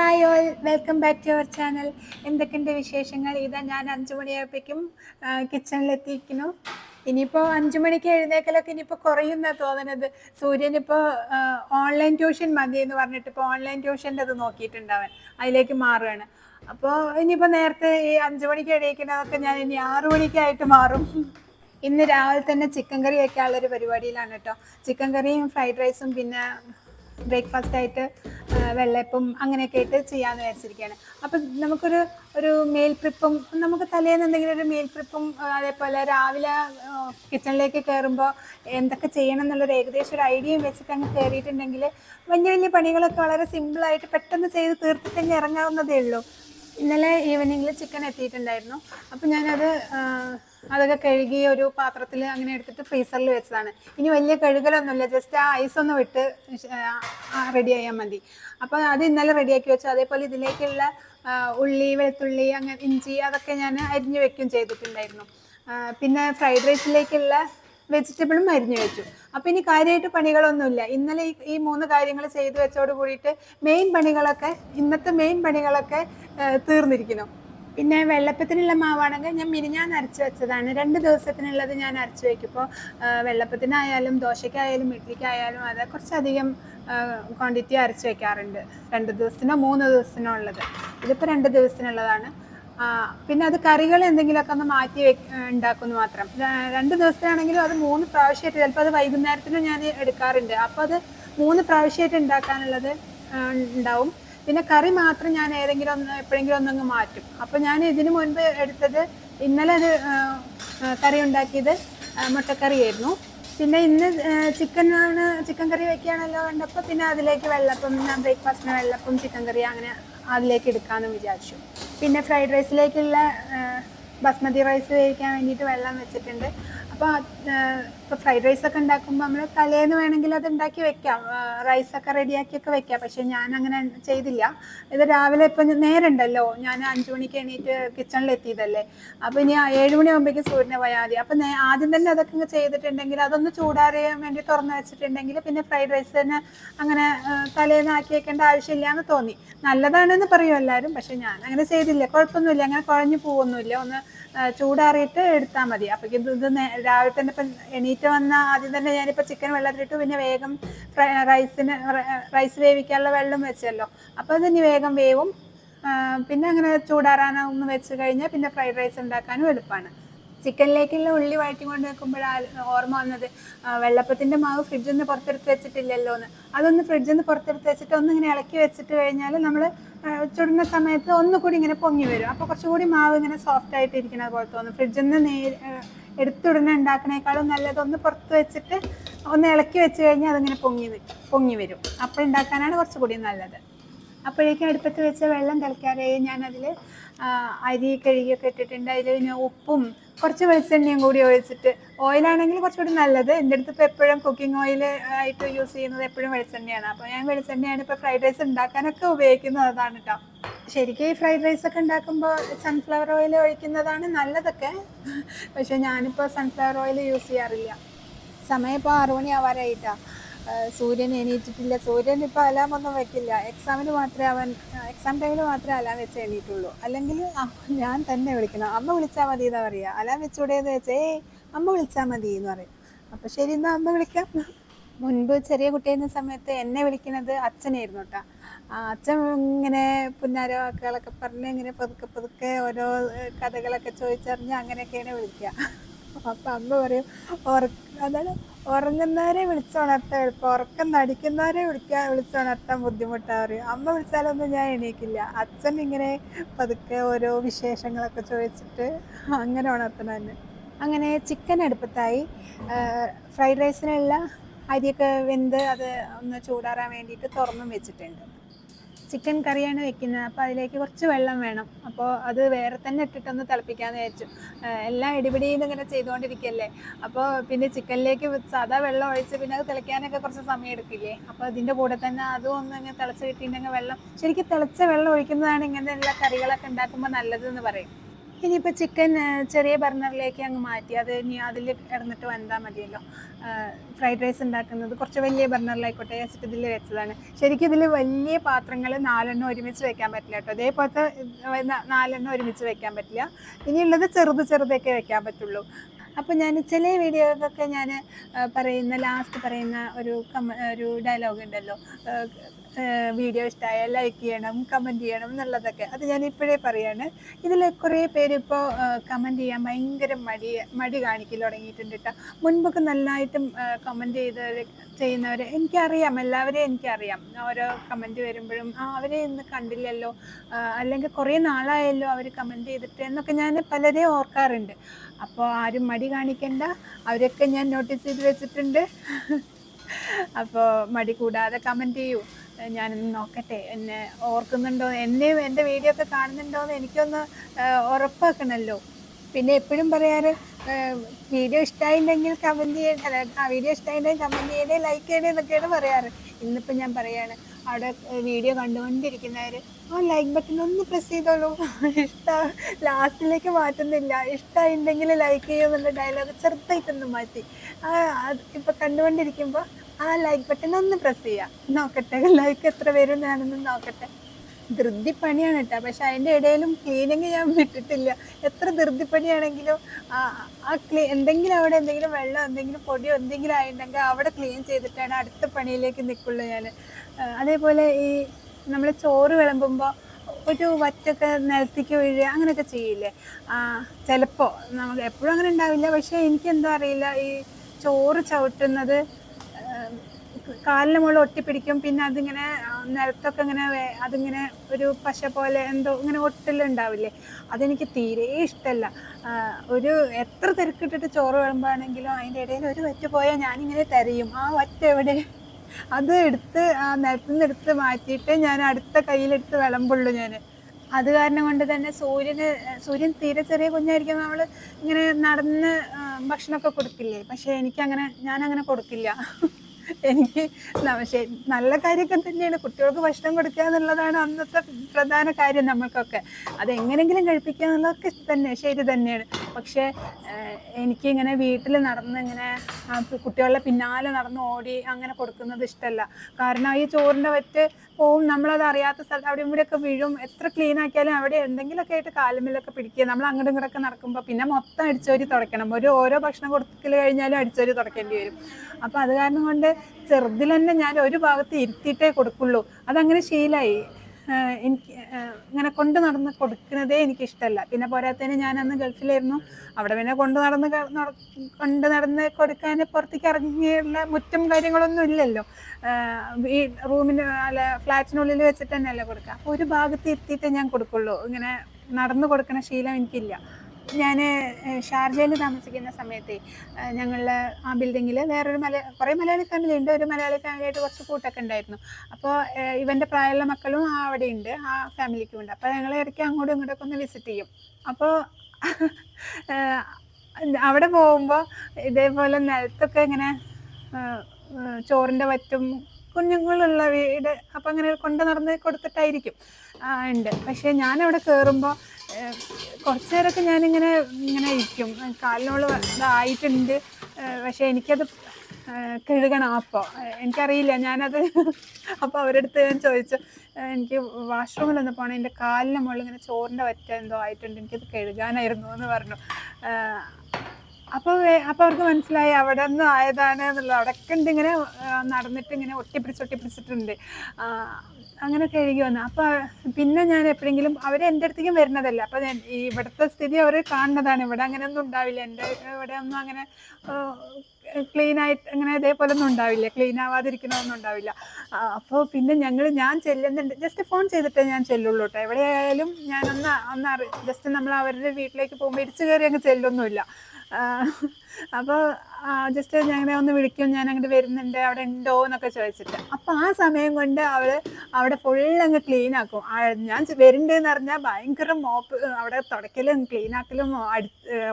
Hi all welcome back to our channel എന്തൊക്കെയുണ്ട് വിശേഷങ്ങൾ? ഇതാ ഞാൻ അഞ്ചു മണിയായപ്പോഴേക്കും കിച്ചണിലെത്തിയിരിക്കുന്നു ഇനിയിപ്പോൾ അഞ്ചു മണിക്ക് എഴുന്നേക്കലൊക്കെ ഇനിയിപ്പോൾ കുറയുന്ന തോന്നുന്നത് സൂര്യൻ ഇപ്പോൾ ഓൺലൈൻ ട്യൂഷൻ മതി എന്ന് പറഞ്ഞിട്ട് ഇപ്പോൾ ഓൺലൈൻ ട്യൂഷന്റെ അത് നോക്കിയിട്ടുണ്ടാവൻ. അതിലേക്ക് മാറുകയാണ് അപ്പോൾ ഇനിയിപ്പോൾ നേരത്തെ ഈ അഞ്ചു മണിക്ക് എഴുന്നേക്കുന്നതൊക്കെ ഞാൻ ഇനി ആറു മണിക്കായിട്ട് മാറും. ഇന്ന് രാവിലെ തന്നെ ചിക്കൻ കറി വയ്ക്കാനുള്ളൊരു പരിപാടിയിലാണ് കേട്ടോ. ചിക്കൻ കറിയും ഫ്രൈഡ് റൈസും പിന്നെ ബ്രേക്ക്ഫാസ്റ്റ് ആയിട്ട് വെള്ളയപ്പം അങ്ങനെയൊക്കെ ആയിട്ട് ചെയ്യാമെന്ന് വിചാരിച്ചിരിക്കുകയാണ് അപ്പം നമുക്കൊരു ഒരു മേൽ പ്രിപ്പും നമുക്ക് തലേന്ന് എന്തെങ്കിലും ഒരു മേൽ പ്രിപ്പും അതേപോലെ രാവിലെ കിച്ചണിലേക്ക് കയറുമ്പോൾ എന്തൊക്കെ ചെയ്യണം എന്നുള്ളൊരു ഏകദേശം ഒരു ഐഡിയയും വെച്ചിട്ട് അങ്ങ് കയറിയിട്ടുണ്ടെങ്കിൽ വലിയ വലിയ പണികളൊക്കെ വളരെ സിമ്പിളായിട്ട് പെട്ടെന്ന് ചെയ്ത് തീർത്തിട്ടങ്ങ് ഇറങ്ങാവുന്നതേ ഉള്ളൂ. ഇന്നലെ ഈവനിങ്ങിൽ ചിക്കൻ എത്തിയിട്ടുണ്ടായിരുന്നു. അപ്പം ഞാനത് അതൊക്കെ കഴുകി ഒരു പാത്രത്തിൽ അങ്ങനെ എടുത്തിട്ട് ഫ്രീസറിൽ വെച്ചതാണ്. ഇനി വലിയ കഴുകലൊന്നുമില്ല ജസ്റ്റ് ആ ഐസ് ഒന്ന് വിട്ട് റെഡി ആയാൽ മതി. അപ്പോൾ അത് ഇന്നലെ റെഡിയാക്കി വെച്ചു. അതേപോലെ ഇതിലേക്കുള്ള ഉള്ളി വെളുത്തുള്ളി അങ്ങനെ ഇഞ്ചി അതൊക്കെ ഞാൻ അരിഞ്ഞു വെക്കും ചെയ്തിട്ടുണ്ടായിരുന്നു. പിന്നെ ഫ്രൈഡ് റൈസിലേക്കുള്ള വെജിറ്റബിളും അരിഞ്ഞു വെച്ചു. അപ്പൊ ഇനി കാര്യമായിട്ട് പണികളൊന്നുമില്ല. ഇന്നലെ ഈ ഈ മൂന്ന് കാര്യങ്ങൾ ചെയ്തു വെച്ചോട് കൂടിയിട്ട് മെയിൻ പണികളൊക്കെ ഇന്നത്തെ മെയിൻ പണികളൊക്കെ തീർന്നിരിക്കുന്നു. പിന്നെ വെള്ളപ്പത്തിനുള്ള മാവാണെങ്കിൽ ഞാൻ മിനിഞ്ഞാന്ന് അരച്ച് വെച്ചതാണ്. രണ്ട് ദിവസത്തിനുള്ളത് ഞാൻ അരച്ച് വെക്കും ഇപ്പോൾ വെള്ളപ്പത്തിനായാലും ദോശയ്ക്കായാലും ഇഡ്ലിക്കായാലും അത് കുറച്ചധികം ക്വാണ്ടിറ്റി അരച്ച് വയ്ക്കാറുണ്ട് രണ്ട് ദിവസത്തിനോ മൂന്ന് ദിവസത്തിനോ ഉള്ളത്. ഇതിപ്പോൾ രണ്ട് ദിവസത്തിനുള്ളതാണ്. പിന്നെ അത് കറികൾ എന്തെങ്കിലുമൊക്കെ ഒന്ന് മാറ്റി വെ ഉണ്ടാക്കുന്നു മാത്രം. രണ്ട് ദിവസത്തിനാണെങ്കിലും അത് മൂന്ന് പ്രാവശ്യമായിട്ട് ചിലപ്പോൾ അത് വൈകുന്നേരത്തിന് ഞാൻ എടുക്കാറുണ്ട്. അപ്പോൾ അത് മൂന്ന് പ്രാവശ്യമായിട്ട് ഉണ്ടാക്കാനുള്ളത് ഉണ്ടാവും. പിന്നെ കറി മാത്രം ഞാൻ ഏതെങ്കിലും ഒന്ന് എപ്പോഴെങ്കിലും ഒന്നങ്ങ് മാറ്റും. അപ്പോൾ ഞാൻ ഇതിന് മുൻപ് എടുത്തത് ഇന്നലെ അത് കറി ഉണ്ടാക്കിയത് മുട്ടക്കറിയായിരുന്നു. പിന്നെ ഇന്ന് ചിക്കനാണ് ചിക്കൻ കറി വെക്കുകയാണല്ലോ കണ്ടപ്പോൾ പിന്നെ അതിലേക്ക് വെള്ളപ്പം ഞാൻ ബ്രേക്ക്ഫാസ്റ്റിന് വെള്ളപ്പം ചിക്കൻ കറി അങ്ങനെ അതിലേക്ക് എടുക്കാമെന്ന് വിചാരിച്ചു. പിന്നെ ഫ്രൈഡ് റൈസിലേക്കുള്ള ബസ്മതി റൈസ് വേവിക്കാൻ വേണ്ടിയിട്ട് വെള്ളം വെച്ചിട്ടുണ്ട്. അപ്പോൾ ഇപ്പോൾ ഫ്രൈഡ് റൈസ് ഒക്കെ ഉണ്ടാക്കുമ്പോൾ നമ്മൾ തലേന്ന് വേണമെങ്കിൽ അത് ഉണ്ടാക്കി വെക്കാം. റൈസൊക്കെ റെഡിയാക്കിയൊക്കെ വെക്കാം. പക്ഷേ ഞാൻ അങ്ങനെ ചെയ്തില്ല. ഇത് രാവിലെ ഇപ്പം നേരമുണ്ടല്ലോ ഞാൻ അഞ്ചു മണിക്ക് എണീറ്റ് കിച്ചണിൽ എത്തിയതല്ലേ. അപ്പോൾ ഇനി ഏഴ് ഏഴ് മണിയാകുമ്പോഴേക്കും സൂര്യനെ പോയാൽ മതി. അപ്പം ആദ്യം തന്നെ അതൊക്കെ ഇങ്ങ് ചെയ്തിട്ടുണ്ടെങ്കിൽ അതൊന്ന് ചൂടാറിയാൻ വേണ്ടി തുറന്ന് വെച്ചിട്ടുണ്ടെങ്കിൽ പിന്നെ ഫ്രൈഡ് റൈസ് തന്നെ അങ്ങനെ തലേന്ന് ആക്കി വെക്കേണ്ട ആവശ്യമില്ല എന്ന് തോന്നി. നല്ലതാണെന്ന് പറയും എല്ലാവരും പക്ഷേ ഞാൻ അങ്ങനെ ചെയ്തില്ല. കുഴപ്പമൊന്നുമില്ല. അങ്ങനെ കുഴഞ്ഞു പോവൊന്നുമില്ല. ഒന്ന് ചൂടാറിയിട്ട് എടുത്താൽ മതി. അപ്പോൾ ഇത് ഇത് രാവിലെ തന്നെ ഇപ്പം എണീറ്റ് വന്ന ആദ്യം തന്നെ ഞാനിപ്പോൾ ചിക്കൻ വെള്ളത്തിലിട്ട്. പിന്നെ വേഗം റൈസിന് റൈസ് വേവിക്കാനുള്ള വെള്ളം വെച്ചല്ലോ. അപ്പോൾ അതിന് വേഗം വേവും. പിന്നെ അങ്ങനെ ചൂടാറാനൊന്ന് വെച്ച് കഴിഞ്ഞാൽ പിന്നെ ഫ്രൈഡ് റൈസ് ഉണ്ടാക്കാനും എളുപ്പമാണ് ചിക്കനിലേക്കുള്ള ഉള്ളി വഴറ്റി കൊണ്ട് വെക്കുമ്പോഴാണ് ഓർമ്മ വന്നത് വെള്ളപ്പത്തിന്റെ മാവ് ഫ്രിഡ്ജിൽ നിന്ന് പുറത്തെടുത്ത് വെച്ചിട്ടില്ലല്ലോ എന്ന് അതൊന്ന് ഫ്രിഡ്ജിൽ നിന്ന് പുറത്തെടുത്ത് വെച്ചിട്ട് ഒന്ന് ഇങ്ങനെ ഇളക്കി വെച്ചിട്ട് കഴിഞ്ഞാൽ നമ്മൾ ചുടുന്ന സമയത്ത് ഒന്നുകൂടി ഇങ്ങനെ പൊങ്ങി വരും. അപ്പോൾ കുറച്ചുകൂടി മാവ് ഇങ്ങനെ സോഫ്റ്റ് ആയിട്ട് ഇരിക്കുന്ന പോലെ തോന്നും. ഫ്രിഡ്ജിൽ നിന്ന് നേ എടുത്തുടനെ ഉണ്ടാക്കണേക്കാളും നല്ലത് ഒന്ന് പുറത്ത് വെച്ചിട്ട് ഒന്ന് ഇളക്കി വെച്ച് കഴിഞ്ഞാൽ അതിങ്ങനെ പൊങ്ങി പൊങ്ങി വരും. അപ്പോൾ ഉണ്ടാക്കാനാണ് കുറച്ചുകൂടി നല്ലത്. അപ്പോഴേക്കും അടുപ്പത്ത് വെച്ച വെള്ളം തിളക്കാറായി ഞാനതിൽ അരി കഴുകിയൊക്കെ ഇട്ടിട്ടുണ്ട്. അതിൽ പിന്നെ ഉപ്പും കുറച്ച് വെളിച്ചെണ്ണയും കൂടി ഒഴിച്ചിട്ട് ഓയിലാണെങ്കിൽ കുറച്ചുകൂടി നല്ലത്. എന്റെ അടുത്ത് ഇപ്പോൾ എപ്പോഴും കുക്കിംഗ് ഓയിൽ ആയിട്ട് യൂസ് ചെയ്യുന്നത് എപ്പോഴും വെളിച്ചെണ്ണയാണ്. അപ്പോൾ ഞാൻ വെളിച്ചെണ്ണയാണ് ഇപ്പോൾ ഫ്രൈഡ് റൈസ് ഉണ്ടാക്കാനൊക്കെ ഉപയോഗിക്കുന്നത് അതാണ് കേട്ടോ ശരിക്കും ഈ ഫ്രൈഡ് റൈസ് ഒക്കെ ഉണ്ടാക്കുമ്പോൾ സൺഫ്ലവർ ഓയിൽ ഒഴിക്കുന്നതാണ് നല്ലതൊക്കെ. പക്ഷേ ഞാനിപ്പോൾ സൺഫ്ലവർ ഓയിൽ യൂസ് ചെയ്യാറില്ല. സമയം ഇപ്പോൾ ആറു മണി ആവാറായിട്ടാ ആ, സൂര്യൻ എണീറ്റിട്ടില്ല. സൂര്യൻ ഇപ്പോൾ അലാം ഒന്നും വെക്കില്ല. എക്സാമിന് മാത്രമേ അവൻ എക്സാം ടൈമിൽ മാത്രമേ അലാം വെച്ച് എണീറ്റുള്ളൂ. അല്ലെങ്കിൽ ഞാൻ തന്നെ വിളിക്കണം. അമ്മ വിളിച്ചാൽ മതി എന്നാ പറയുക അലാം വെച്ചൂടെ എന്ന് വെച്ചാൽ ഏയ് അമ്മ വിളിച്ചാൽ മതി എന്ന് പറയും. അപ്പോൾ ശരി എന്നാൽ അമ്മ വിളിക്കാം. മുൻപ് ചെറിയ കുട്ടിയായിരുന്ന സമയത്ത് എന്നെ വിളിക്കുന്നത് അച്ഛനായിരുന്നു കേട്ടോ അച്ഛൻ ഇങ്ങനെ പുന്നാര വാക്കുകളൊക്കെ പറഞ്ഞ് ഇങ്ങനെ പതുക്കെ പതുക്കെ ഓരോ കഥകളൊക്കെ ചോദിച്ചറിഞ്ഞ് അങ്ങനെയൊക്കെയാണ് വിളിക്കുക. അപ്പം അമ്മ പറയും ഓർക്ക് അതാണ് ഉറങ്ങുന്നവരെ വിളിച്ചുണർത്താൻ എളുപ്പം. ഉറക്കം നടിക്കുന്നവരെ വിളിക്കാൻ വിളിച്ചുണർത്താൻ ബുദ്ധിമുട്ടാ പറയും. അമ്മ വിളിച്ചാലൊന്നും ഞാൻ എണീക്കില്ല. അച്ഛൻ ഇങ്ങനെ പതുക്കെ ഓരോ വിശേഷങ്ങളൊക്കെ ചോദിച്ചിട്ട് അങ്ങനെ ഉണർത്തണം തന്നെ അങ്ങനെ ചിക്കൻ അടുപ്പത്തായി. ഫ്രൈഡ് റൈസിനുള്ള അരിയൊക്കെ വെന്ത് അത് ഒന്ന് ചൂടാറാൻ വേണ്ടിയിട്ട് തുറന്നും വെച്ചിട്ടുണ്ട്. ചിക്കൻ കറിയാണ് വെക്കുന്നത്. അപ്പോൾ അതിലേക്ക് കുറച്ച് വെള്ളം വേണം. അപ്പോൾ അത് വേറെ തന്നെ ഇട്ടിട്ടൊന്ന് തിളപ്പിക്കാമെന്ന് വിചാരിച്ചു. എല്ലാം ഇടിപിടിയിൽ ഇങ്ങനെ ചെയ്തുകൊണ്ടിരിക്കുകയല്ലേ അപ്പോൾ പിന്നെ ചിക്കനിലേക്ക് സാധാ വെള്ളം ഒഴിച്ച് പിന്നെ അത് തിളയ്ക്കാനൊക്കെ കുറച്ച് സമയം എടുക്കില്ലേ? അപ്പോൾ അതിന്റെ കൂടെ തന്നെ അതും ഒന്ന് ഇങ്ങനെ തിളച്ച് കിട്ടിയിട്ടുണ്ടെങ്കിൽ വെള്ളം ശരിക്കും തിളച്ച വെള്ളം ഒഴിക്കുന്നതാണ് ഇങ്ങനെയുള്ള കറികളൊക്കെ ഉണ്ടാക്കുമ്പോൾ നല്ലതെന്ന് പറയും. ഇനിയിപ്പോൾ ചിക്കൻ ചെറിയ ബർണറിലേക്ക് അങ്ങ് മാറ്റി. അത് ഇനി അതിൽ കിടന്നിട്ട് വന്നാൽ മതിയല്ലോ. ഫ്രൈഡ് റൈസ് ഉണ്ടാക്കുന്നത് കുറച്ച് വലിയ ബർണറിലായിക്കോട്ടെ വെച്ചിട്ട് ഇതിൽ വെച്ചതാണ്. ശരിക്കും ഇതിൽ വലിയ പാത്രങ്ങൾ നാലെണ്ണം ഒരുമിച്ച് വെക്കാൻ പറ്റില്ല കേട്ടോ. അതേപോലത്തെ നാലെണ്ണം ഒരുമിച്ച് വെക്കാൻ പറ്റില്ല. ഇനിയുള്ളത് ചെറുത് ചെറുതൊക്കെ വെക്കാൻ പറ്റുള്ളൂ. അപ്പോൾ ഞാൻ ചില വീഡിയോക്കൊക്കെ ഞാൻ പറയുന്ന ലാസ്റ്റ് പറയുന്ന ഒരു കമ ഒരു ഡയലോഗ് ഉണ്ടല്ലോ. വീഡിയോ ഇഷ്ടമായ ലൈക്ക് ചെയ്യണം കമന്റ് ചെയ്യണം എന്നുള്ളതൊക്കെ. അത് ഞാൻ ഇപ്പോഴേ പറയാണ്. ഇതിൽ കുറേ പേര് ഇപ്പോൾ കമന്റ് ചെയ്യാൻ ഭയങ്കര മടി മടി കാണിക്കൽ തുടങ്ങിയിട്ടുണ്ട് കേട്ടോ മുൻപൊക്കെ നന്നായിട്ടും കമന്റ് ചെയ്തവർ ചെയ്യുന്നവർ എനിക്കറിയാം. എല്ലാവരെയും എനിക്കറിയാം. ഓരോ കമന്റ് വരുമ്പോഴും ആ അവരെ ഇന്ന് കണ്ടില്ലല്ലോ. അല്ലെങ്കിൽ കുറേ നാളായല്ലോ അവർ കമന്റ് ചെയ്തിട്ട് എന്നൊക്കെ ഞാൻ പലരെയും ഓർക്കാറുണ്ട്. അപ്പോൾ ആരും മടി കാണിക്കണ്ട. അവരൊക്കെ ഞാൻ നോട്ടീസ് ചെയ്ത് വെച്ചിട്ടുണ്ട്. അപ്പോൾ മടി കൂടാതെ കമന്റ് ചെയ്യൂ. ഞാനൊന്ന് നോക്കട്ടെ. എന്നെ ഓർക്കുന്നുണ്ടോ? എന്നെയും എന്റെ വീഡിയോ ഒക്കെ കാണുന്നുണ്ടോ എന്ന് എനിക്കൊന്ന് ഉറപ്പാക്കണമല്ലോ പിന്നെ എപ്പോഴും പറയാറ് വീഡിയോ ഇഷ്ടമായിട്ടുണ്ടെങ്കിൽ കമന്റ് ചെയ്യേണ്ട ആ വീഡിയോ ഇഷ്ടമായിട്ടുണ്ടെങ്കിൽ കമന്റ് ചെയ്യണേ ലൈക്ക് ചെയ്യണേ എന്നൊക്കെയാണ് പറയാറ്. ഇന്നിപ്പോൾ ഞാൻ പറയാണ് അവിടെ വീഡിയോ കണ്ടുകൊണ്ടിരിക്കുന്നവർ ആ ലൈക്ക് ബട്ടൺ ഒന്ന് പ്രസ് ചെയ്തോളൂ. ഇഷ്ട ലാസ്റ്റിലേക്ക് മാറ്റുന്നില്ല. ഇഷ്ടമായിട്ടുണ്ടെങ്കിൽ ലൈക്ക് ചെയ്യുമെന്നുള്ള ഡയലോഗ് ചെറുതായിട്ടൊന്ന് മാറ്റി. ആ ഇപ്പം കണ്ടുകൊണ്ടിരിക്കുമ്പോൾ ആ ലൈക്ക് ബട്ടൺ ഒന്ന് പ്രസ് ചെയ്യാം. നോക്കട്ടെ ലൈക്ക് എത്ര വരും ഞാനൊന്ന് നോക്കട്ടെ. ധൃതിപ്പണിയാണ് കേട്ടോ പക്ഷെ അതിന്റെ ഇടയിലും ക്ലീനിങ് ഞാൻ വിട്ടിട്ടില്ല. എത്ര ധൃതിപ്പണിയാണെങ്കിലും ആ ക്ലീ എന്തെങ്കിലും അവിടെ എന്തെങ്കിലും വെള്ളം എന്തെങ്കിലും പൊടിയോ എന്തെങ്കിലും ആയിട്ടുണ്ടെങ്കിൽ അവിടെ ക്ലീൻ ചെയ്തിട്ടാണ് അടുത്ത പണിയിലേക്ക് നിൽക്കുള്ളൂ ഞാൻ. അതേപോലെ ഈ നമ്മൾ ചോറ് വിളമ്പുമ്പോൾ ഒരു വറ്റൊക്കെ നിലത്തേക്ക് വീഴുക അങ്ങനെയൊക്കെ ചെയ്യില്ലേ? ചിലപ്പോൾ നമുക്ക് എപ്പോഴും അങ്ങനെ ഉണ്ടാവില്ല. പക്ഷേ എനിക്കെന്തോ അറിയില്ല ഈ ചോറ് ചവിട്ടുന്നത് കാലിന് മുകളിൽ ഒട്ടിപ്പിടിക്കും. പിന്നെ അതിങ്ങനെ നിലത്തൊക്കെ ഇങ്ങനെ അതിങ്ങനെ ഒരു പശ പോലെ എന്തോ ഇങ്ങനെ ഒട്ടലുണ്ടാവില്ലേ? അതെനിക്ക് തീരെ ഇഷ്ടമല്ല ഒരു എത്ര തിരക്കിട്ടിട്ട് ചോറ് വിളമ്പാണെങ്കിലും അതിന്റെ ഇടയിൽ ഒരു വറ്റ പോയാൽ ഞാനിങ്ങനെ തിരയും. ആ വറ്റ എവിടെ? അത് എടുത്ത് ആ നിലത്തു നിന്ന് എടുത്ത് മാറ്റിയിട്ട് ഞാൻ അടുത്ത കയ്യിലെടുത്ത് വിളമ്പുള്ളൂ ഞാൻ. അത് കാരണം കൊണ്ട് തന്നെ സൂര്യന് സൂര്യൻ തീരെ ചെറിയ കുഞ്ഞായിരിക്കും നമ്മൾ ഇങ്ങനെ നടന്ന് ഭക്ഷണമൊക്കെ കൊടുക്കില്ലേ? പക്ഷേ എനിക്കങ്ങനെ ഞാനങ്ങനെ കൊടുക്കില്ല. എനിക്ക് നല്ല കാര്യമൊക്കെ തന്നെയാണ്. കുട്ടികൾക്ക് ഭക്ഷണം കൊടുക്കുക എന്നുള്ളതാണ് അന്നത്തെ പ്രധാന കാര്യം നമ്മൾക്കൊക്കെ. അത് എങ്ങനെങ്കിലും കഴിപ്പിക്കുക എന്നുള്ളതൊക്കെ തന്നെ ശരി തന്നെയാണ്. പക്ഷേ എനിക്ക് എനിക്കിങ്ങനെ വീട്ടിൽ നടന്ന് ഇങ്ങനെ കുട്ടികളുടെ പിന്നാലെ നടന്ന് ഓടി അങ്ങനെ കൊടുക്കുന്നത് ഇഷ്ടമല്ല കാരണം ഈ ചോറിന്റെ വറ്റ് പോവും നമ്മളത് അറിയാത്ത സ്ഥലത്ത് അവിടെ ഇവിടെയൊക്കെ വീഴും. എത്ര ക്ലീൻ ആക്കിയാലും അവിടെ എന്തെങ്കിലുമൊക്കെ ആയിട്ട് കാലുമ്മിലൊക്കെ പിടിക്കുക. നമ്മൾ അങ്ങോട്ടും ഇങ്ങോട്ടൊക്കെ നടക്കുമ്പോൾ പിന്നെ മൊത്തം അടിച്ചോരി തുടയ്ക്കണം. ഒരു ഓരോ ഭക്ഷണം കൊടുക്കൽ കഴിഞ്ഞാലും അടിച്ചോരി തുടയ്ക്കേണ്ടി വരും. അപ്പോൾ അത് കാരണം കൊണ്ട് ചെറുതിൽ തന്നെ ഞാൻ ഒരു ഭാഗത്ത് ഇരുത്തിയിട്ടേ കൊടുക്കുള്ളൂ. അതങ്ങനെ ശീലമായി എനിക്ക് ഇങ്ങനെ കൊണ്ട് നടന്ന് കൊടുക്കുന്നതേ എനിക്ക് ഇഷ്ടമല്ല പിന്നെ പോരാത്തതിന് ഞാൻ അന്ന് ഗൾഫിലായിരുന്നു. അവിടെ പിന്നെ കൊണ്ട് നടന്ന് കൊണ്ട് നടന്ന് കൊടുക്കാൻ പുറത്തേക്ക് ഇറങ്ങിയുള്ള മുറ്റും കാര്യങ്ങളൊന്നും ഇല്ലല്ലോ. ഈ റൂമിന് അല്ല ഫ്ലാറ്റിനുള്ളിൽ വെച്ചിട്ട് തന്നെയല്ലേ കൊടുക്കുക. അപ്പോൾ ഒരു ഭാഗത്ത് ഇരുത്തിയിട്ടേ ഞാൻ കൊടുക്കുള്ളൂ. ഇങ്ങനെ നടന്ന് കൊടുക്കുന്ന ശീലം എനിക്കില്ല. ഞാൻ ഷാർജയിൽ താമസിക്കുന്ന സമയത്തെ ഞങ്ങളുടെ ആ ബിൽഡിങ്ങിൽ വേറൊരു മല കുറേ മലയാളി ഫാമിലി ഉണ്ട്. ഒരു മലയാളി ഫാമിലിയായിട്ട് കുറച്ച് കൂട്ടൊക്കെ ഉണ്ടായിരുന്നു. അപ്പോൾ ഇവന്റെ പ്രായമുള്ള മക്കളും ആ അവിടെ ഉണ്ട് ആ ഫാമിലിക്കും ഉണ്ട് അപ്പോൾ ഞങ്ങൾ ഇടയ്ക്ക് അങ്ങോട്ടും ഇങ്ങോട്ടൊക്കെ ഒന്ന് വിസിറ്റ് ചെയ്യും. അപ്പോൾ അവിടെ പോകുമ്പോൾ ഇതേപോലെ നിലത്തൊക്കെ ഇങ്ങനെ ചോറിന്റെ വറ്റും കുഞ്ഞുങ്ങളുള്ള വീട് അപ്പം അങ്ങനെ കൊണ്ട് നടന്ന് കൊടുത്തിട്ടായിരിക്കും. ഉണ്ട്. പക്ഷേ ഞാനവിടെ കയറുമ്പോൾ കുറച്ച് നേരമൊക്കെ ഞാനിങ്ങനെ ഇങ്ങനെ ഇരിക്കും. കാലിനോട് ഇതായിട്ടുണ്ട്. പക്ഷേ എനിക്കത് കഴുകണം അപ്പോൾ എനിക്കറിയില്ല. ഞാനത് അപ്പോൾ അവരടുത്ത് ഞാൻ ചോദിച്ചു എനിക്ക് എനിക്ക് വാഷ്റൂമിലൊന്ന് പോകണം എന്റെ കാലിന് മുകളിൽ ഇങ്ങനെ ചോറിന്റെ വറ്റ എന്തോ ആയിട്ടുണ്ട്. എനിക്കത് കഴുകാനായിരുന്നു എന്ന് പറഞ്ഞു. അപ്പൊ അപ്പോൾ അവർക്ക് മനസ്സിലായി അവിടെ നിന്ന് ആയതാണ് എന്നുള്ളത്. അവിടെയൊക്കെ ഇങ്ങനെ നടന്നിട്ട് ഇങ്ങനെ ഒട്ടിപ്പിടിച്ച് ഒട്ടിപ്പിടിച്ചിട്ടുണ്ട്. അങ്ങനെയൊക്കെ അങ്ങനെ കഴുകി വന്നു. അപ്പോൾ പിന്നെ ഞാൻ എപ്പോഴെങ്കിലും അവർ എന്റെ അടുത്തേക്കും വരുന്നതല്ല. അപ്പോൾ ഇവിടുത്തെ സ്ഥിതി അവർ കാണുന്നതാണ്. ഇവിടെ അങ്ങനെയൊന്നും ഉണ്ടാവില്ല. എന്റെ ഇവിടെ ഒന്നും അങ്ങനെ ക്ലീൻ ആയിട്ട് അങ്ങനെ ഇതേപോലെ ഒന്നും ഉണ്ടാവില്ല. ക്ലീൻ ആവാതിരിക്കണമൊന്നും ഉണ്ടാവില്ല. അപ്പോൾ പിന്നെ ഞങ്ങൾ ഞാൻ ചെല്ലുന്നുണ്ട്. ജസ്റ്റ് ഫോൺ ചെയ്തിട്ടേ ഞാൻ ചെല്ലുള്ളൂ കേട്ടോ. എവിടെയായാലും ഞാനൊന്ന് ഒന്ന് അറി ജസ്റ്റ് നമ്മൾ അവരുടെ വീട്ടിലേക്ക് പോകുമ്പോൾ ഇടിച്ചു കയറി അങ്ങ് ചെല്ലൊന്നുമില്ല. അപ്പോൾ ജസ്റ്റ് ഞങ്ങളെ ഒന്ന് വിളിക്കും ഞാൻ അങ്ങോട്ട് വരുന്നുണ്ട് അവിടെ ഉണ്ടോ എന്നൊക്കെ ചോദിച്ചിട്ട്. അപ്പോൾ ആ സമയം കൊണ്ട് അവൾ അവിടെ ഫുൾ അങ്ങ് ക്ലീൻ ആക്കും. ഞാൻ വരുന്നുണ്ടെന്ന് പറഞ്ഞാൽ ഭയങ്കര മോപ്പ് അവിടെ തുടയ്ക്കലും ക്ലീൻ ആക്കലും അടി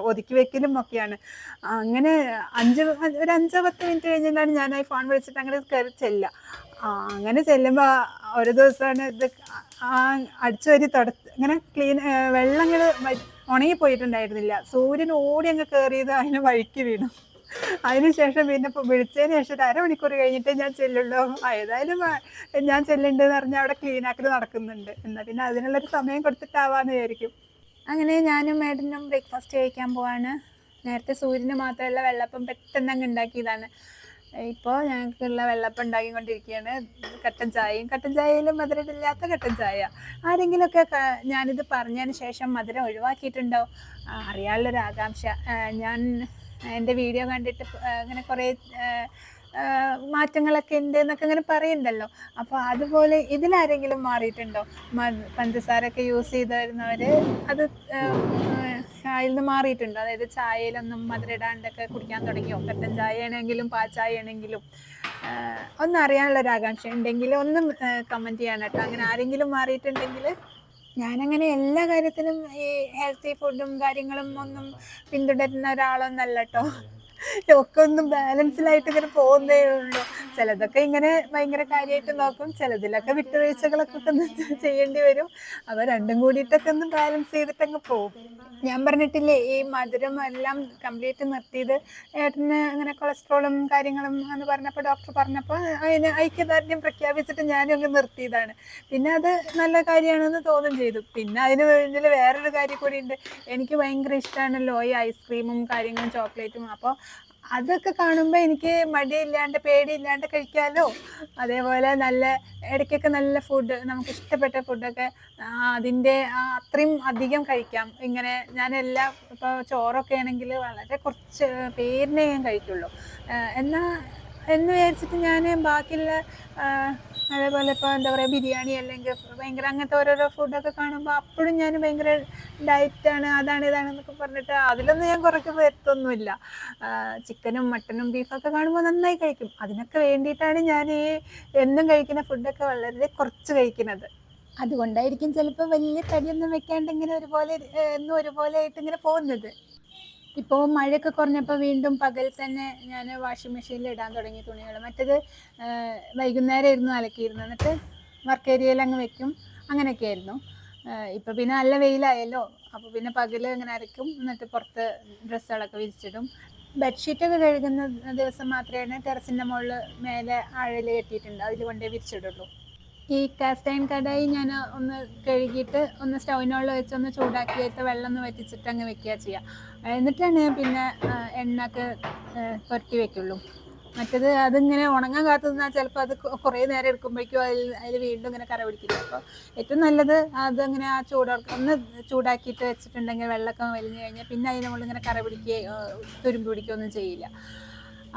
ഒതുക്കി വെക്കലും ഒക്കെയാണ്. അങ്ങനെ അഞ്ച് ഒരു അഞ്ചോ പത്ത് മിനിറ്റ് കഴിഞ്ഞിട്ടാണ് ഞാൻ ഈ ഫോൺ വിളിച്ചിട്ട് അങ്ങനെ കയറി ചെല്ലുക. അങ്ങനെ ചെല്ലുമ്പോൾ ഒരു ദിവസമാണ് ഇത് അടിച്ചു വരി തുട ക്ലീൻ വെള്ളങ്ങൾ ഉണങ്ങിപ്പോയിട്ടുണ്ടായിരുന്നില്ല. സൂര്യൻ ഓടി അങ്ങ് കയറിയത് അതിന് വഴിക്ക് വീണു. അതിനുശേഷം പിന്നെ ഇപ്പൊ വിളിച്ചതിന് ശേഷം ഒരു അരമണിക്കൂർ കഴിഞ്ഞിട്ടേ ഞാൻ ചെല്ലുള്ളൂ. ഏതായാലും ഞാൻ ചെല്ലുണ്ടെന്ന് പറഞ്ഞാൽ അവിടെ ക്ലീൻ ആക്കൽ നടക്കുന്നുണ്ട്. എന്നാൽ പിന്നെ അതിനുള്ളൊരു സമയം കൊടുത്തിട്ടാവാന്ന് വിചാരിക്കും. അങ്ങനെ ഞാനും മേഡനും ബ്രേക്ക്ഫാസ്റ്റ് കഴിക്കാൻ പോവാണ്. നേരത്തെ സൂര്യന് മാത്രമല്ല വെള്ളപ്പം പെട്ടെന്ന് അങ്ങ് ഉണ്ടാക്കിയതാണ്. ഇപ്പോൾ ഞങ്ങൾക്കുള്ള വെള്ളപ്പം ഉണ്ടാക്കിക്കൊണ്ടിരിക്കുകയാണ് കട്ടൻ ചായയും കട്ടൻ ചായയിലും മധുരമില്ലാത്ത കട്ടൻ ചായ. ആരെങ്കിലുമൊക്കെ ഞാനിത് പറഞ്ഞതിന് ശേഷം മധുരം ഒഴിവാക്കിയിട്ടുണ്ടോ? അറിയാനുള്ളൊരു ആകാംക്ഷ. ഞാൻ എന്റെ വീഡിയോ കണ്ടിട്ട് അങ്ങനെ കുറേ മാറ്റങ്ങളൊക്കെ ഉണ്ട് എന്നൊക്കെ ഇങ്ങനെ പറയുന്നുണ്ടല്ലോ അപ്പോൾ അതുപോലെ ഇതിലാരെങ്കിലും മാറിയിട്ടുണ്ടോ? പഞ്ചസാരൊക്കെ യൂസ് ചെയ്തു വരുന്നവർ അത് അതിൽ നിന്ന് മാറിയിട്ടുണ്ട്. അതായത് ചായയിലൊന്നും മധുര ഇടാണ്ടൊക്കെ കുടിക്കാൻ തുടങ്ങി കട്ടൻ ചായ ആണെങ്കിലും പാച്ചായ ആണെങ്കിലും ഒന്നും അറിയാനുള്ള ഒരു ആകാംക്ഷ ഉണ്ടെങ്കിൽ ഒന്നും കമന്റ് ചെയ്യാൻ കേട്ടോ. അങ്ങനെ ആരെങ്കിലും മാറിയിട്ടുണ്ടെങ്കിൽ ഞാനങ്ങനെ എല്ലാ കാര്യത്തിലും ഈ ഹെൽത്തി ഫുഡും കാര്യങ്ങളും ഒന്നും പിന്തുടരുന്ന ഒരാളൊന്നല്ല കേട്ടോ. ഒക്കെ ഒന്നും ബാലൻസിലായിട്ട് ഇങ്ങനെ പോകുന്നേ ഉള്ളൂ. ചിലതൊക്കെ ഇങ്ങനെ ഭയങ്കര കാര്യമായിട്ട് നോക്കും. ചിലതിലൊക്കെ വിട്ടുവീഴ്ചകളൊക്കെ ഒന്ന് ചെയ്യേണ്ടി വരും. അവ രണ്ടും കൂടിയിട്ടൊക്കെ ഒന്ന് ബാലൻസ് ചെയ്തിട്ടങ്ങ് പോകും. ഞാൻ പറഞ്ഞിട്ടില്ലേ ഈ മധുരം എല്ലാം കംപ്ലീറ്റ് നിർത്തിയത് ഏട്ടന് അങ്ങനെ കൊളസ്ട്രോളും കാര്യങ്ങളും എന്ന് പറഞ്ഞപ്പോൾ ഡോക്ടർ പറഞ്ഞപ്പോൾ അതിന് ഐക്യദാർഢ്യം പ്രഖ്യാപിച്ചിട്ട് ഞാനും അങ്ങ് നിർത്തിയതാണ്. പിന്നെ അത് നല്ല കാര്യമാണെന്ന് തോന്നും ചെയ്തു. പിന്നെ അതിന് വേണ്ടി വേറൊരു കാര്യം കൂടി ഉണ്ട്. എനിക്ക് ഭയങ്കര ഇഷ്ടമാണല്ലോ ഈ ഐസ്ക്രീമും കാര്യങ്ങളും ചോക്ലേറ്റും അപ്പോൾ അതൊക്കെ കാണുമ്പോൾ എനിക്ക് മടിയില്ലാണ്ട് പേടിയില്ലാണ്ട് കഴിക്കാമല്ലോ അതേപോലെ നല്ല ഇടയ്ക്കൊക്കെ നല്ല ഫുഡ് നമുക്ക് ഇഷ്ടപ്പെട്ട ഫുഡൊക്കെ അതിന്റെ അത്രയും അധികം കഴിക്കാം. ഇങ്ങനെ ഞാൻ എല്ലാം ഇപ്പോൾ ചോറൊക്കെ ആണെങ്കിൽ വളരെ കുറച്ച് പേരിനെ ഞാൻ കഴിക്കുള്ളൂ എന്നാൽ എന്ന് വിചാരിച്ചിട്ട് ഞാൻ ബാക്കിയുള്ള അതേപോലെ ഇപ്പോൾ എന്താ പറയുക ബിരിയാണി അല്ലെങ്കിൽ ഭയങ്കര അങ്ങനത്തെ ഓരോരോ ഫുഡൊക്കെ കാണുമ്പോൾ അപ്പോഴും ഞാൻ ഭയങ്കര ഡയറ്റാണ് അതാണ് ഇതാണെന്നൊക്കെ പറഞ്ഞിട്ട് അതിലൊന്നും ഞാൻ കുറയ്ക്ക് വരുത്തൊന്നുമില്ല. ചിക്കനും മട്ടനും ബീഫൊക്കെ കാണുമ്പോൾ നന്നായി കഴിക്കും. അതിനൊക്കെ വേണ്ടിയിട്ടാണ് ഞാൻ ഈ എന്നും കഴിക്കുന്ന ഫുഡൊക്കെ വളരെ കുറച്ച് കഴിക്കുന്നത്. അതുകൊണ്ടായിരിക്കും ചിലപ്പോൾ വലിയ തടിയൊന്നും വെക്കാണ്ട് ഇങ്ങനെ ഒരുപോലെ എന്നും ഒരുപോലെ ആയിട്ട് ഇങ്ങനെ പോകുന്നത്. ഇപ്പോൾ മഴയൊക്കെ കുറഞ്ഞപ്പോൾ വീണ്ടും പകൽ തന്നെ ഞാൻ വാഷിംഗ് മെഷീനിൽ ഇടാൻ തുടങ്ങി തുണികൾ മറ്റേത് ഇരുന്ന് അലക്കിയിരുന്നു എന്നിട്ട് വർക്ക് ഏരിയയിൽ അങ്ങ് വെക്കും. അങ്ങനെയൊക്കെ ആയിരുന്നു. ഇപ്പോൾ പിന്നെ നല്ല വെയിലായല്ലോ. അപ്പോൾ പിന്നെ പകൽ ഇങ്ങനെ അരയ്ക്കും. എന്നിട്ട് പുറത്ത് ഡ്രസ്സുകളൊക്കെ വിരിച്ചിടും. ബെഡ്ഷീറ്റൊക്കെ കഴുകുന്ന ദിവസം മാത്രമേ ടെറസിന്റെ മുകളിൽ മേലെ ആഴൽ കെട്ടിയിട്ടുണ്ട്. അതിൽ കൊണ്ടേ വിരിച്ചിടുള്ളൂ. ഈ കാസ്റ്റ് അയൺ കടായി ഞാൻ ഒന്ന് കഴുകിയിട്ട് ഒന്ന് സ്റ്റൗവിനുള്ള വെച്ച് ഒന്ന് ചൂടാക്കിയിട്ട് വെള്ളം ഒന്ന് വറ്റിച്ചിട്ട് അങ്ങ് വെക്കുക ചെയ്യുക എന്നിട്ടാണ് ഞാൻ പിന്നെ എണ്ണ ഒക്കെ പുരട്ടി വെക്കുള്ളൂ. മറ്റത് അതിങ്ങനെ ഉണങ്ങാൻ കാത്തു നിന്നാൽ ചിലപ്പോൾ അത് കുറേ നേരം എടുക്കുമ്പോഴേക്കും അതിൽ അതിൽ വീണ്ടും ഇങ്ങനെ കറ പിടിക്കില്ല? അപ്പോൾ ഏറ്റവും നല്ലത് അതങ്ങനെ ആ ചൂടാക്കി ഒന്ന് ചൂടാക്കിയിട്ട് വെച്ചിട്ടുണ്ടെങ്കിൽ വെള്ളമൊക്കെ വലിഞ്ഞു കഴിഞ്ഞാൽ പിന്നെ അതിന്റെ മുകളിൽ ഇങ്ങനെ കറ പിടിക്കുകയോ തുരുമ്പ് പിടിക്കുകയൊന്നും ചെയ്യില്ല.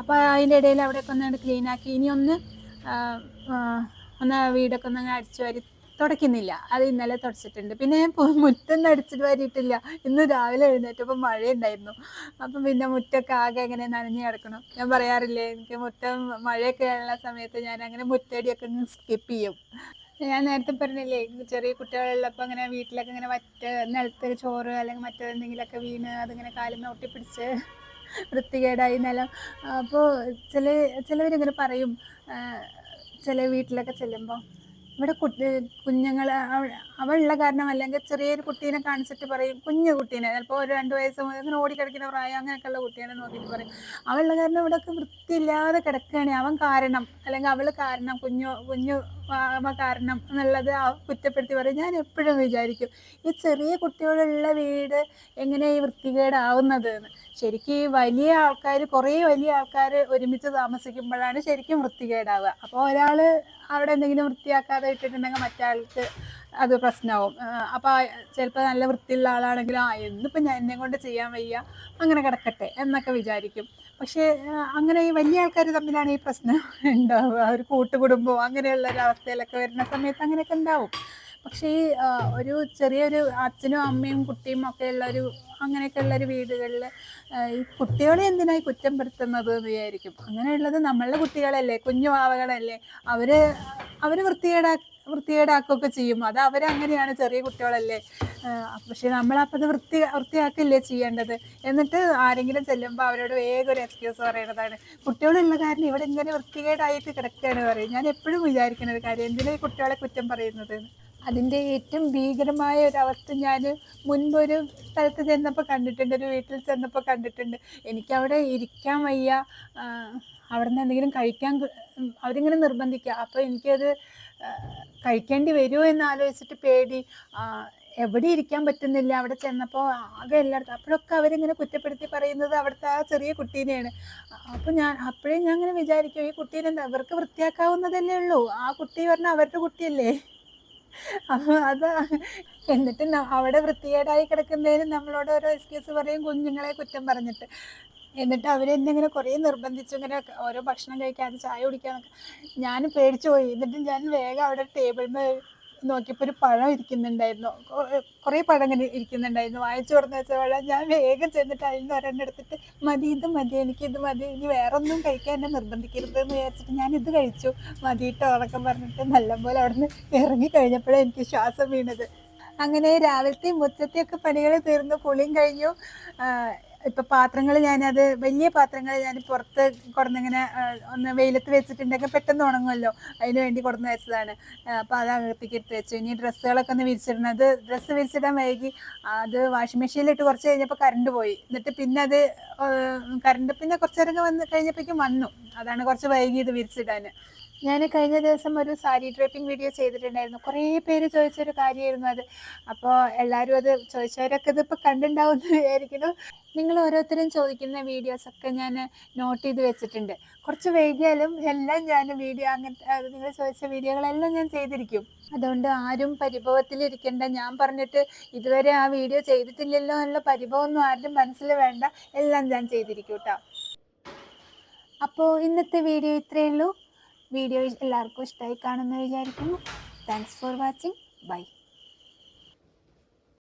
അപ്പോൾ അതിന്റെ ഇടയിൽ അവിടെയൊക്കെ ഒന്ന് ക്ലീൻ ആക്കി. ഇനി ഒന്ന് വീടൊക്കെ ഒന്ന് അടിച്ചു വാരി തുടയ്ക്കുന്നില്ല. അത് ഇന്നലെ തുടച്ചിട്ടുണ്ട്. പിന്നെ മുറ്റൊന്നും അടിച്ചിട്ട് വരിയിട്ടില്ല. ഇന്ന് രാവിലെ എഴുന്നേറ്റപ്പോൾ മഴയുണ്ടായിരുന്നു. അപ്പം പിന്നെ മുറ്റൊക്കെ ആകെ ഇങ്ങനെ നനഞ്ഞു കിടക്കണം. ഞാൻ പറയാറില്ലേ എനിക്ക് മുറ്റം മഴയൊക്കെ ഉള്ള സമയത്ത് ഞാൻ അങ്ങനെ മുറ്റടിയൊക്കെ സ്കിപ്പ് ചെയ്യും. ഞാൻ നേരത്തെ പറഞ്ഞില്ലേ ചെറിയ കുട്ടികളുള്ളപ്പോൾ അങ്ങനെ വീട്ടിലൊക്കെ ഇങ്ങനെ മറ്റ് നിലത്ത് ചോറ് അല്ലെങ്കിൽ മറ്റെന്തെങ്കിലുമൊക്കെ വീണ് അതിങ്ങനെ കാലുമ ഒട്ടിപ്പിടിച്ച് വൃത്തികേടായി നിലം. അപ്പോൾ ചില ചിലവരിങ്ങനെ പറയും ചില വീട്ടിലൊക്കെ ചെല്ലുമ്പോൾ ഇവിടെ കുട്ടി കുഞ്ഞുങ്ങൾ അവളുള്ള കാരണം അല്ലെങ്കിൽ ചെറിയൊരു കുട്ടീനെ കാണിച്ചിട്ട് പറയും കുഞ്ഞു കുട്ടീനെ ചിലപ്പോൾ ഒരു രണ്ട് വയസ്സ് മുതൽ അങ്ങനെ ഓടിക്കിടക്കുന്ന പ്രായം അങ്ങനെയൊക്കെയുള്ള കുട്ടീനെ നോക്കിയിട്ട് പറയും. അവളുള്ള കാരണം ഇവിടെയൊക്കെ വൃത്തിയില്ലാതെ കിടക്കുകയാണ്. അവൻ കാരണം അല്ലെങ്കിൽ അവൾ കാരണം കുഞ്ഞു കുഞ്ഞു കാരണം എന്നുള്ളത് കുറ്റപ്പെടുത്തി പറയും. ഞാൻ എപ്പോഴും വിചാരിക്കും ഈ ചെറിയ കുട്ടികളുള്ള വീട് എങ്ങനെ ഈ വൃത്തികേടാവുന്നത് എന്ന് ശരിക്കും ഈ വലിയ ആൾക്കാർ കുറേ വലിയ ആൾക്കാർ ഒരുമിച്ച് താമസിക്കുമ്പോഴാണ് ശരിക്കും വൃത്തികേടാവുക. അപ്പോൾ ഒരാൾ അവിടെ എന്തെങ്കിലും വൃത്തിയാക്കാതെ ഇട്ടിട്ടുണ്ടെങ്കിൽ മറ്റാൾക്ക് അത് പ്രശ്നമാവും. അപ്പോൾ ചിലപ്പോൾ നല്ല വൃത്തിയുള്ള ആളാണെങ്കിൽ ആ എന്നിപ്പോൾ ഞാൻ എന്നെ കൊണ്ട് ചെയ്യാൻ വയ്യ അങ്ങനെ കിടക്കട്ടെ എന്നൊക്കെ വിചാരിക്കും. പക്ഷേ അങ്ങനെ ഈ വലിയ ആൾക്കാർ തമ്മിലാണ് ഈ പ്രശ്നം ഉണ്ടാവുക. ഒരു കൂട്ടുകുടുംബവും അങ്ങനെയുള്ള ഒരു അവസ്ഥയിലൊക്കെ വരുന്ന സമയത്ത് അങ്ങനെയൊക്കെ ഉണ്ടാവും. പക്ഷേ ഈ ഒരു ചെറിയൊരു അച്ഛനും അമ്മയും കുട്ടിയും ഒക്കെ ഉള്ള ഒരു അങ്ങനെയൊക്കെ ഉള്ള ഒരു വീടുകളിൽ ഈ കുട്ടികളെ എന്തിനായി കുറ്റപ്പെടുത്തുന്നത് എന്ന് വിചാരിക്കും. അങ്ങനെയുള്ളത് നമ്മളുടെ കുട്ടികളല്ലേ കുഞ്ഞു ആവകളല്ലേ അവർ അവർ വൃത്തികേടാ വൃത്തികേടാക്കുകയൊക്കെ ചെയ്യും. അത് അവരങ്ങനെയാണ് ചെറിയ കുട്ടികളല്ലേ. പക്ഷെ നമ്മളപ്പോൾ അത് വൃത്തി വൃത്തിയാക്കില്ലേ ചെയ്യേണ്ടത്? എന്നിട്ട് ആരെങ്കിലും ചെല്ലുമ്പോൾ അവരോട് വേഗം ഒരു എക്സ്ക്യൂസ് പറയുന്നതാണ് കുട്ടികളുള്ള കാരണം ഇവിടെ ഇങ്ങനെ വൃത്തികേടായിട്ട് കിടക്കുകയാണ് പറയും ഞാൻ എപ്പോഴും വിചാരിക്കുന്ന ഒരു കാര്യം എന്തിനാണ് കുട്ടികളെ കുറ്റം പറയുന്നത്? അതിന്റെ ഏറ്റവും ഭീകരമായ ഒരു അവസ്ഥ ഞാൻ മുൻപൊരു സ്ഥലത്ത് ചെന്നപ്പോൾ കണ്ടിട്ടുണ്ട് ഒരു വീട്ടിൽ ചെന്നപ്പോൾ കണ്ടിട്ടുണ്ട്. എനിക്ക് അവിടെ ഇരിക്കാൻ വയ്യ. അവിടെ അവിടുന്ന് എന്തെങ്കിലും കഴിക്കാൻ അവരിങ്ങനെ നിർബന്ധിക്കുക. അപ്പോൾ എനിക്കത് കഴിക്കേണ്ടി വരുമോ എന്ന് ആലോചിച്ചിട്ട് പേടി. എവിടെ ഇരിക്കാൻ പറ്റുന്നില്ല. അവിടെ ചെന്നപ്പോൾ ആകെ എല്ലായിടത്തും അപ്പോഴൊക്കെ അവരിങ്ങനെ കുറ്റപ്പെടുത്തി പറയുന്നത് അവിടുത്തെ ആ ചെറിയ കുട്ടീനെയാണ്. അപ്പോൾ ഞാൻ അപ്പോഴേ ഞാൻ അങ്ങനെ വിചാരിക്കും ഈ കുട്ടീനെന്താ അവർക്ക് വൃത്തിയാക്കാവുന്നതല്ലേ ഉള്ളൂ? ആ കുട്ടി പറഞ്ഞാൽ അവരുടെ കുട്ടിയല്ലേ? അപ്പൊ അതാ. എന്നിട്ട് അവിടെ വൃത്തികേടായി കിടക്കുന്നതിന് നമ്മളോട് ഓരോ എക്സ്ക്യൂസ് പറയും കുഞ്ഞുങ്ങളെ കുറ്റം പറഞ്ഞിട്ട്. എന്നിട്ട് അവരെന്നെ ഇങ്ങനെ കുറേ നിർബന്ധിച്ചു ഇങ്ങനെ ഓരോ ഭക്ഷണം കഴിക്കാതെ ചായ കുടിക്കാന്നൊക്കെ ഞാൻ പേടിച്ചു പോയി. എന്നിട്ട് ഞാൻ വേഗം അവിടെ ടേബിളിൽ നോക്കിയപ്പോൾ ഒരു പഴം ഇരിക്കുന്നുണ്ടായിരുന്നു. കുറേ പഴം ഇങ്ങനെ ഇരിക്കുന്നുണ്ടായിരുന്നു. വായിച്ചു തുറന്ന് വെച്ച പഴം ഞാൻ വേഗം ചെന്നിട്ട് അതിൽ നിന്ന് ഒരെണ്ണം എടുത്തിട്ട് മതി ഇത് മതി എനിക്ക് ഇത് മതി ഇനി വേറെ ഒന്നും കഴിക്കാൻ എന്നെ നിർബന്ധിക്കരുത് എന്ന് വിചാരിച്ചിട്ട് ഞാൻ ഇത് കഴിച്ചു. മതിയിട്ട് ഉറക്കം പറഞ്ഞിട്ട് നല്ലപോലെ അവിടെ നിന്ന് ഇറങ്ങി കഴിഞ്ഞപ്പോഴേ എനിക്ക് ശ്വാസം വീണത്. അങ്ങനെ രാവിലത്തെയും മുറ്റത്തെയൊക്കെ പണികൾ തീർന്നു കുളിയും കഴിഞ്ഞു. ഇപ്പൊ പാത്രങ്ങൾ ഞാനത് വലിയ പാത്രങ്ങൾ ഞാൻ പുറത്ത് കൊടുന്നിങ്ങനെ ഒന്ന് വെയിലത്ത് വെച്ചിട്ടുണ്ടെങ്കിൽ പെട്ടെന്ന് ഉണങ്ങുമല്ലോ. അതിന് വേണ്ടി കൊടുന്ന് വെച്ചതാണ്. അപ്പൊ അത് അകത്തേക്ക് എടുത്ത് വെച്ചു. ഇനി ഡ്രസ്സുകളൊക്കെ ഒന്ന് വിരിച്ചിടുന്നത് ഡ്രസ്സ് വിരിച്ചിടാൻ വൈകി അത് വാഷിംഗ് മെഷീനിലിട്ട് കുറച്ച് കഴിഞ്ഞപ്പോൾ കറണ്ട് പോയി. എന്നിട്ട് പിന്നെ അത് കറണ്ട് പിന്നെ കുറച്ച് നേരം വന്ന് കഴിഞ്ഞപ്പോഴേക്കും വന്നു. അതാണ് കുറച്ച് വൈകി ഇത് വിരിച്ചിടാൻ. ഞാൻ കഴിഞ്ഞ ദിവസം ഒരു സാരി ഡ്രേപ്പിംഗ് വീഡിയോ ചെയ്തിട്ടുണ്ടായിരുന്നു. കുറേ പേര് ചോദിച്ചൊരു കാര്യമായിരുന്നു അത്. അപ്പോൾ എല്ലാവരും അത് ചോദിച്ചവരൊക്കെ ഇതിപ്പോൾ കണ്ടിട്ടുണ്ടാവും എന്ന് വിചാരിക്കുന്നു. നിങ്ങൾ ഓരോരുത്തരും ചോദിക്കുന്ന വീഡിയോസൊക്കെ ഞാൻ നോട്ട് ചെയ്ത് വെച്ചിട്ടുണ്ട്. കുറച്ച് വൈകിയാലും എല്ലാം ഞാൻ വീഡിയോ അങ്ങനത്തെ നിങ്ങൾ ചോദിച്ച വീഡിയോകളെല്ലാം ഞാൻ ചെയ്തിരിക്കും. അതുകൊണ്ട് ആരും പരിഭവത്തിലിരിക്കേണ്ട. ഞാൻ പറഞ്ഞിട്ട് ഇതുവരെ ആ വീഡിയോ ചെയ്തിട്ടില്ലല്ലോ എന്നുള്ള പരിഭവമൊന്നും ആരുടെ മനസ്സിൽ വേണ്ട. എല്ലാം ഞാൻ ചെയ്തിരിക്കും കേട്ടോ അപ്പോൾ ഇന്നത്തെ വീഡിയോ ഇത്രയേ ഉള്ളൂ. വീഡിയോ എല്ലാവർക്കും ഇഷ്ടമായി കാണുമെന്ന് വിചാരിക്കുന്നു. Thanks for watching bye